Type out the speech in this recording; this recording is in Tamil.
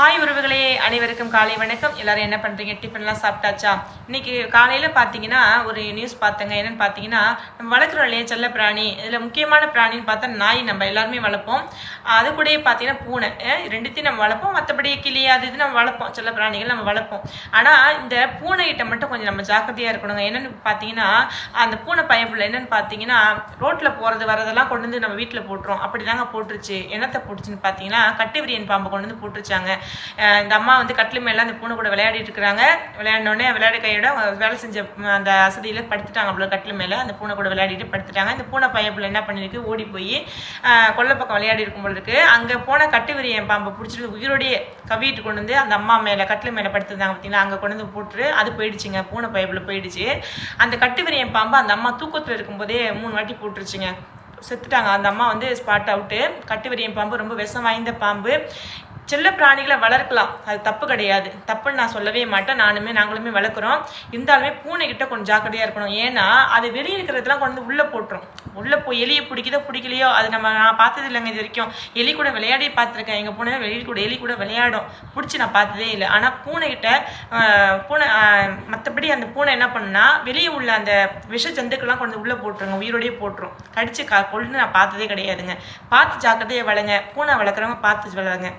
ஹாய் உறவுகளே அனைவருக்கும் காலை வணக்கம். எல்லாரும் என்ன பண்றீங்க? டிஃபன்லாம் சாப்பிட்டாச்சா? இன்னைக்கு காலையில பாத்தீங்கன்னா ஒரு நியூஸ் பார்த்தேங்க. என்னன்னு பாத்தீங்கன்னா நம்ம வளர்க்குறோம் இல்லையா செல்ல பிராணி? இதுல முக்கியமான பிராணின்னு பார்த்தா நாய் நம்ம எல்லாருமே வளர்ப்போம். அது கூட பாத்தீங்கன்னா பூனை. ரெண்டுத்தையும் நம்ம வளர்ப்போம். மற்றபடி கிளி அது இது நம்ம வளர்ப்போம். செல்ல பிராணிகள் நம்ம வளர்ப்போம். ஆனா இந்த பூனைகிட்ட மட்டும் கொஞ்சம் நம்ம ஜாக்கிரதையா இருக்கணுங்க. என்னன்னு பாத்தீங்கன்னா அந்த பூனை பயப்புல என்னன்னு பாத்தீங்கன்னா ரோட்ல போறது வரதெல்லாம் கொண்டு வந்து நம்ம வீட்டுல போட்டுரும். அப்படிதாங்க போட்டுருச்சு. என்னத்தை போட்டுச்சுன்னு பாத்தீங்கன்னா கட்டுவிரியன் பாம்பை கொண்டு வந்து போட்டுருச்சாங்க. இந்த அம்மா வந்து கட்டில் மேலே அந்த பூனை கூட விளையாடிட்டு இருக்கிறாங்க. விளையாடினோடனே விளையாட கையோட வேலை செஞ்ச அந்த அசதியில் படுத்துட்டாங்க அவ்வளோ கட்டில் மேலே. அந்த பூனை கூட விளையாடிட்டு படுத்துட்டாங்க. இந்த பூனை பையப்புல என்ன பண்ணிருக்கு? ஓடி போய் கொல்லை பக்கம் விளையாடி இருக்கும் போல இருக்கு. அங்கே போன கட்டுவிரியன் பாம்பை பிடிச்சிட்டு உயிரோடையே கவிட்டு கொண்டு வந்து அந்த அம்மா மேலே கட்டில் மேலே படுத்திருந்தாங்க பார்த்தீங்களா அங்கே கொண்டு வந்து போட்டு அது போயிடுச்சுங்க. பூனை பைப்பில் போயிடுச்சு. அந்த கட்டுவிரியன் பாம்பை அந்த அம்மா தூக்கத்தில் இருக்கும்போதே மூணு வாட்டி போட்டுருச்சுங்க. செத்துட்டாங்க. அந்த அம்மா வந்து ஸ்பாட் அவுட்டு கட்டுவிரியன் பாம்பு ரொம்ப விஷம் வாய்ந்த பாம்பு. செல்ல பிராணிகளை வளர்க்கலாம். அது தப்பு கிடையாது. தப்புன்னு நான் சொல்லவே மாட்டேன். நானுமே நாங்களுமே வளர்க்குறோம். இருந்தாலுமே பூனைகிட்ட கொஞ்சம் ஜாக்கிரதையா இருக்கணும். ஏன்னா அது வெளியே இருக்கிறதெல்லாம் கொண்டு வந்து உள்ள போட்டுரும். உள்ள போய் எலியை பிடிக்குதோ பிடிக்கலையோ அது நம்ம நான் பார்த்தது இல்லைங்க இது வரைக்கும். எலி கூட விளையாடி பார்த்துருக்கேன். எங்க பூனை வெளியில் கூட எலி கூட விளையாடும். பிடிச்சி நான் பார்த்ததே இல்லை. ஆனா பூனைகிட்ட பூனை மற்றபடி அந்த பூனை என்ன பண்ணுன்னா வெளியே உள்ள அந்த விஷ ஜந்துக்கெல்லாம் கொண்டு உள்ளே உள்ள போட்டுருங்க. உயிரோடய போட்டுரும். கடிச்சு கா கொள்ளுன்னு நான் பார்த்ததே கிடையாதுங்க. பார்த்து ஜாக்கிரதையை வளங்க பூனை வளர்க்குறவங்க பார்த்து வளருங்க.